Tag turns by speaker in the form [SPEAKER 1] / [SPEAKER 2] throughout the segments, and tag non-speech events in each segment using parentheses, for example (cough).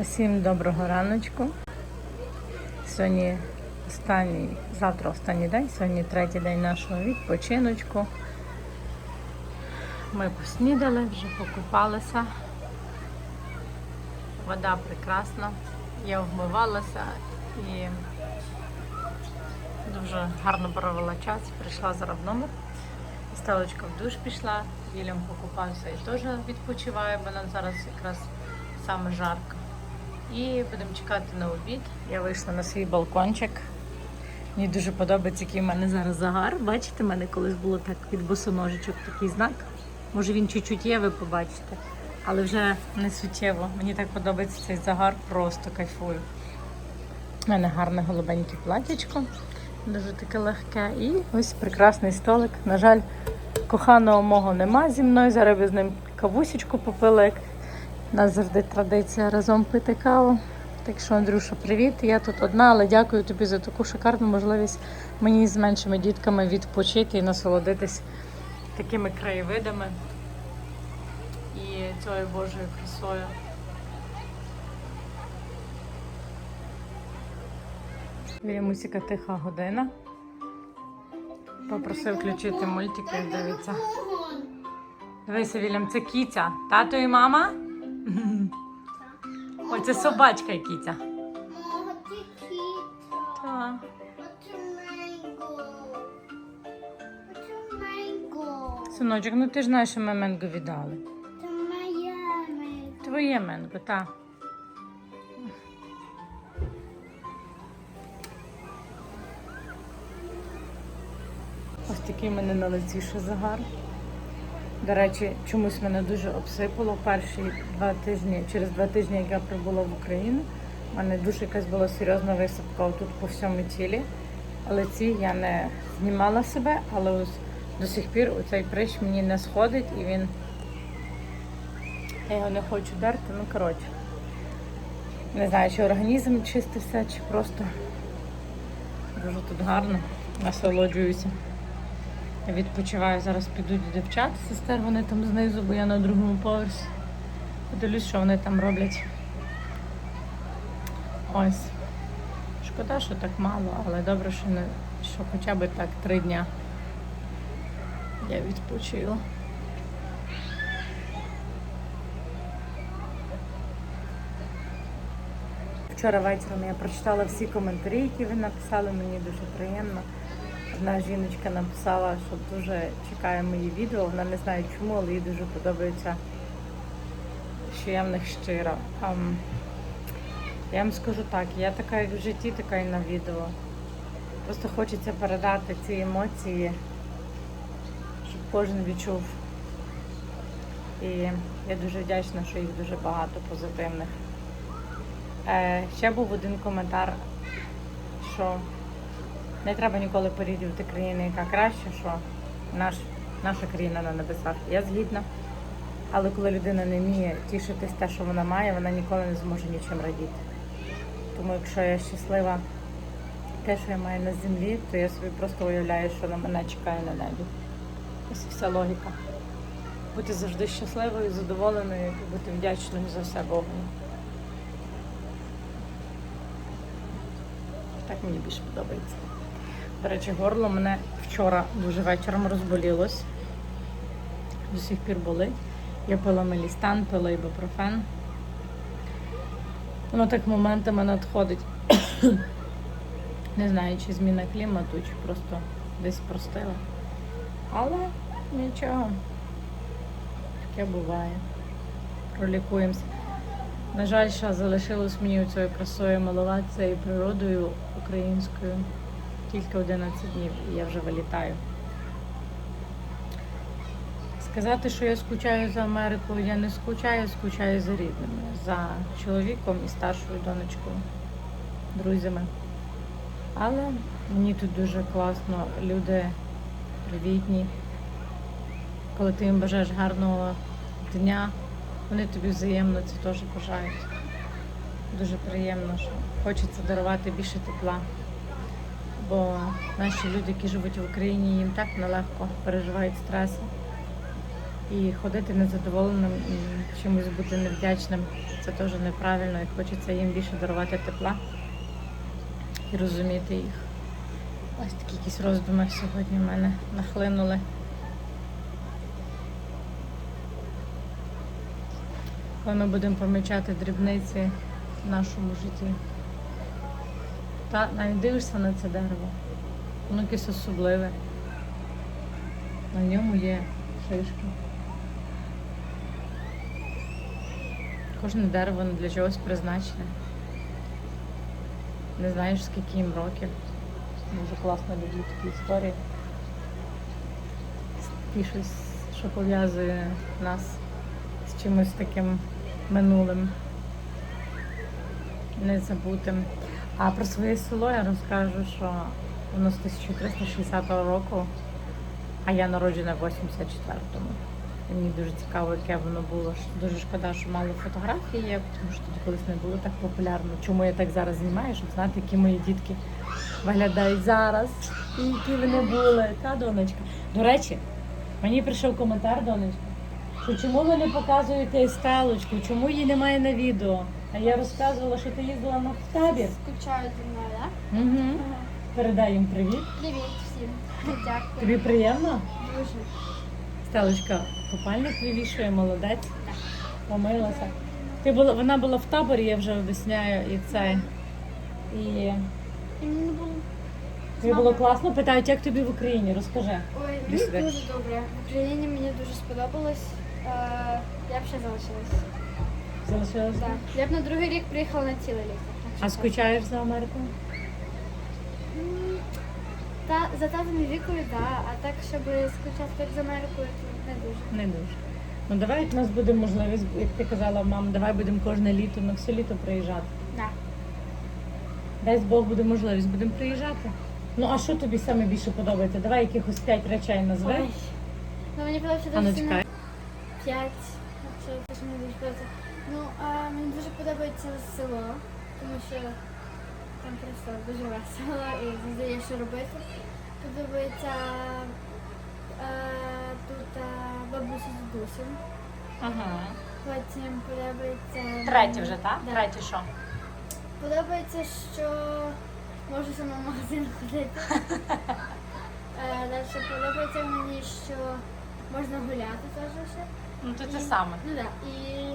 [SPEAKER 1] Усім доброго раночку. Сьогодні останній, завтра останній день, сьогодні третій день нашого відпочиночку. Ми поснідали, вже покупалися. Вода прекрасна. Я вмивалася і дуже гарно провела час. Прийшла зараз в номер. Стелочка в душ пішла, Вільям покупався і теж відпочиває, бо нам зараз якраз саме жарко. І будемо чекати на обід. Я вийшла на свій балкончик. Мені дуже подобається, який в мене зараз загар. Бачите, в мене колись було так від босоножечок такий знак. Може він чуть-чуть є, ви побачите, але вже не суттєво. Мені так подобається цей загар, просто кайфую. У мене гарне голубеньке платячко, дуже таке легке. І ось прекрасний столик. На жаль, коханого мого нема зі мною. Зараз би з ним кавусечку попили. У нас завжди традиція разом пити каву. Так що, Андрюша, привіт. Я тут одна, але дякую тобі за таку шикарну можливість мені з меншими дітками відпочити і насолодитись такими краєвидами і цією Божою красою. Мусіка тиха година. Попросив включити мультики, дивиться. Дивися, Вільям, це кіця. Тато і мама? Собачка. Так.
[SPEAKER 2] Оце. Оце менго.
[SPEAKER 1] Синочок, ну ти ж знаєш, що ми менго віддали.
[SPEAKER 2] Це моя менго.
[SPEAKER 1] Твоє менго, так. Ось такий в мене на лиці ще загар. До речі, чомусь мене дуже обсипало перші два тижні, через два тижні, як я прибула в Україну. У мене дуже якась була серйозна висипка тут по всьому тілі. Але ці я не знімала себе, але ось до сих пір оцей прищ мені не сходить і він. Я його не хочу дерти, ну коротше. Не знаю, чи організм чистився, чи просто дуже тут гарно насолоджуюся. Відпочиваю, зараз підуть дівчат, сестер, вони там знизу, бо я на другому поверсі. Подивлюсь, що вони там роблять. Ось. Шкода, що так мало, але добре, що не що хоча б так три дня я відпочила. Вчора вечором я прочитала всі коментарі, які ви написали. Мені дуже приємно. Одна жіночка написала, що дуже чекає мої відео. Вона не знає чому, але їй дуже подобається, що я в них щира. Ам, я вам скажу так, я така як в житті, така і на відео. Просто хочеться передати ці емоції, щоб кожен відчув. І я дуже вдячна, що їх дуже багато позитивних. Е, ще був один коментар, що не треба ніколи порівнювати країни, яка краще, що наш, наша країна на небесах. Я згідна. Але коли людина не вміє тішитись те, що вона має, вона ніколи не зможе нічим радіти. Тому якщо я щаслива те, що я маю на землі, то я собі просто уявляю, що на мене чекає на небі. Ось вся логіка. Бути завжди щасливою, задоволеною і бути вдячною за все Богу. Так мені більше подобається. До речі, горло мене вчора дуже вечором розболілось. До сих пір болить. Я пила мелістан, пила ібупрофен. Воно так моментами надходить. (coughs) Не знаю, чи зміна клімату, чи просто десь простила. Але нічого. Таке буває. Пролікуємося. На жаль, ще залишилось мені цією красою милуватися і природою українською тільки 11 днів, і я вже вилітаю. Сказати, що я скучаю за Америкою, я не скучаю, скучаю за рідними, за чоловіком і старшою донечкою, друзями. Але мені тут дуже класно, люди привітні. Коли ти їм бажаєш гарного дня, вони тобі взаємно це теж бажають. Дуже приємно, що хочеться дарувати більше тепла. Бо наші люди, які живуть в Україні, їм так нелегко переживають стреси. І ходити незадоволеним і чимось бути невдячним це теж неправильно. І хочеться їм більше дарувати тепла і розуміти їх. Ось такі якісь роздуми сьогодні в мене нахлинули. Коли ми будемо помічати дрібниці в нашому житті. Та навіть дивишся на це дерево. Воно якесь особливе. На ньому є шишки. Кожне дерево для чогось призначене. Не знаєш, скільки їм років. Дуже класно люблю такі історії. Такі щось, що пов'язує нас з чимось таким минулим, незабутим. А про своє село я розкажу, що воно з 1360 року, а я народжена в 84-му. Мені дуже цікаво, яке воно було. Дуже шкода, що мало фотографій є, тому що тоді колись не було так популярно. Чому я так зараз знімаю, щоб знати, які мої дітки виглядають зараз і які вони були. Та донечка. До речі, мені прийшов коментар, донечка, що чому ви не показуєте стелочку, чому її немає на відео. А я розказувала, що ти їздила на в табір.
[SPEAKER 2] Скучають зі мною, так?
[SPEAKER 1] Угу. Передай їм привіт.
[SPEAKER 2] Привіт всім. Дякую.
[SPEAKER 1] Тобі приємно?
[SPEAKER 2] Дуже.
[SPEAKER 1] Стелочка, купальник вивішує, молодець. Помилася. Ти була, вона була в таборі, я вже об'ясняю, і це. І
[SPEAKER 2] І мені не було.
[SPEAKER 1] тобі було класно. Питають, як тобі в Україні? Розкажи.
[SPEAKER 3] Ой, мені
[SPEAKER 1] сюди.
[SPEAKER 3] дуже добре. В Україні мені дуже сподобалось. Е, я б ще залишилась.
[SPEAKER 1] Залишилася?
[SPEAKER 3] Да. Я б на другий рік приїхала на цілий рік.
[SPEAKER 1] А скучаєш за Америкою?
[SPEAKER 3] М, Та за татом вікою, так. А так, щоб скучати так з Америкою, то не дуже.
[SPEAKER 1] Не дуже. Ну давай як у нас буде можливість, як ти казала, мам, давай будемо кожне літо на все літо приїжджати.
[SPEAKER 3] Да.
[SPEAKER 1] Дасть Бог буде можливість, будемо приїжджати. Ну а що тобі саме більше подобається? Давай якихось п'ять речей назви.
[SPEAKER 3] Ой. Ну, мені подобається
[SPEAKER 1] А ну
[SPEAKER 3] дуже
[SPEAKER 1] чекай.
[SPEAKER 3] п'ять. Це мені дуже подобається. Ну, а мені дуже подобається село, тому що там просто дуже весело і завжди є що робити. Подобається е, тут е, бабуся з дідусем.
[SPEAKER 1] Ага.
[SPEAKER 3] Потім подобається.
[SPEAKER 1] Третє вже, так?
[SPEAKER 3] Да.
[SPEAKER 1] Третє що?
[SPEAKER 3] Подобається, що можу сама в магазин ходити. (laughs) Е, Далі подобається мені, що можна гуляти теж ще.
[SPEAKER 1] Ну то те
[SPEAKER 3] І-
[SPEAKER 1] саме.
[SPEAKER 3] Ну так. І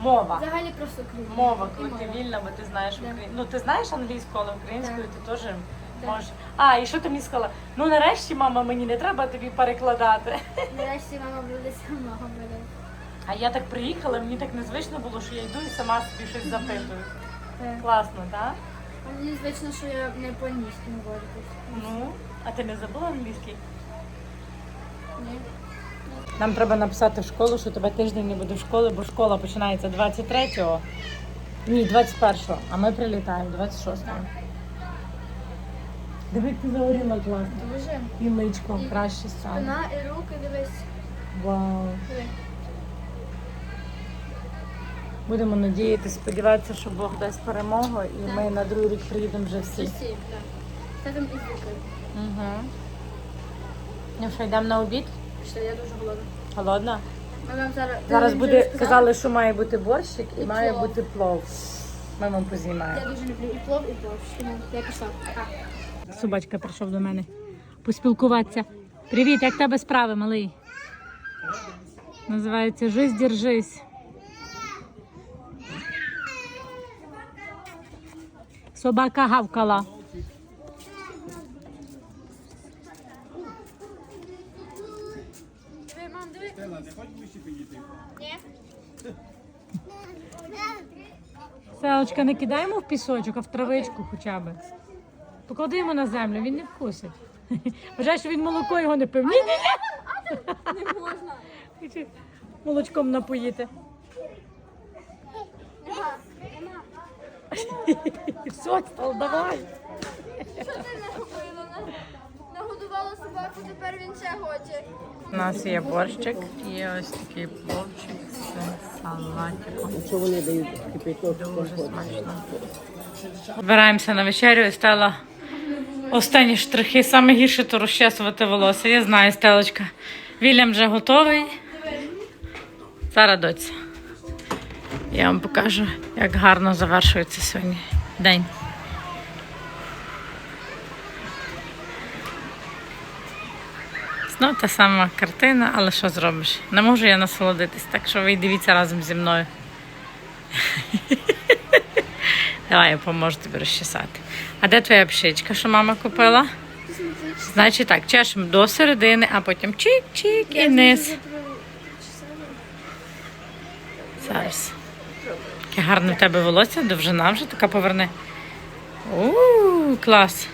[SPEAKER 1] Мова.
[SPEAKER 3] взагалі просто Україна.
[SPEAKER 1] Мова, коли ти вільна, бо ти знаєш
[SPEAKER 3] Да.
[SPEAKER 1] Україну. Ну ти знаєш англійську, але українською ти теж
[SPEAKER 3] Да.
[SPEAKER 1] можеш. А, і що ти мені сказала? Ну нарешті, мама, мені не треба тобі перекладати. (laughs)
[SPEAKER 3] Нарешті мама буде сама говорити.
[SPEAKER 1] А я так приїхала, мені так незвично було, що я йду і сама собі щось запитую.
[SPEAKER 3] Так.
[SPEAKER 1] Класно, так?
[SPEAKER 3] Мені звично, що я не по-англійськи говорю.
[SPEAKER 1] Ну, а ти не забула англійський?
[SPEAKER 3] Ні.
[SPEAKER 1] Нам треба написати в школу, що тебе тиждень не буде в школі, бо школа починається 23-го. Ні, 21-го, а ми прилітаємо 26-го. Диви, як ти загоріла класно.
[SPEAKER 3] Дуже.
[SPEAKER 1] І личко краще стало.
[SPEAKER 3] Спина і руки, дивись.
[SPEAKER 1] Вау.
[SPEAKER 3] Диви.
[SPEAKER 1] Будемо надіятися, сподіватися, що Бог дасть перемогу, і
[SPEAKER 3] Так.
[SPEAKER 1] ми на другий рік приїдемо вже всі.
[SPEAKER 3] Всі, так. Та там і звуки.
[SPEAKER 1] Угу. Ну що, йдемо на обід?
[SPEAKER 3] Що я дуже голодна.
[SPEAKER 1] Голодна?
[SPEAKER 3] Ми вам зараз,
[SPEAKER 1] Зараз буде, казали, що має бути борщик і
[SPEAKER 3] І
[SPEAKER 1] має
[SPEAKER 3] плов.
[SPEAKER 1] бути плов. Ми вам
[SPEAKER 3] Я
[SPEAKER 1] познімаємо.
[SPEAKER 3] дуже люблю і плов, і плов. Я пішла. Пока.
[SPEAKER 1] Собачка прийшов до мене поспілкуватися. Привіт, як в тебе справи, малий? Називається Жизнь держись. Собака гавкала.
[SPEAKER 3] Диви, мам, диви.
[SPEAKER 4] Стела, не хочеш ближче підійти?
[SPEAKER 3] Ні.
[SPEAKER 1] Селочка, не кидаємо в пісочок, а в травичку хоча б. Поклади йому на землю, він не вкусить. (laughs) Вважає, що він молоко його не пив. Ні, ні, ні.
[SPEAKER 3] Не можна.
[SPEAKER 1] Хоче Молочком напоїти. Все, (laughs) стал, давай.
[SPEAKER 3] Що ти нагодувала? Нагодувала собаку, тепер він ще хоче.
[SPEAKER 1] У нас є борщик, є ось такий пловчик з салатиком.
[SPEAKER 4] Якщо вони дають кипяток,
[SPEAKER 1] Дуже смачно. Збираємося на вечерю і стала останні штрихи. Саме гірше то розчесувати волосся. Я знаю, Стелочка. Вільям вже готовий. Зараз доця. Я вам покажу, як гарно завершується сьогодні день. Знов та сама картина, але що зробиш? Не можу я насолодитись, так що ви дивіться разом зі мною. (laughs) Давай я поможу тобі розчесати. А де твоя пшичка, що мама купила? Значить так, чешемо до середини, а потім чик-чик і низ. Зараз. Яке гарне в тебе волосся, довжина вже така поверне. У, клас.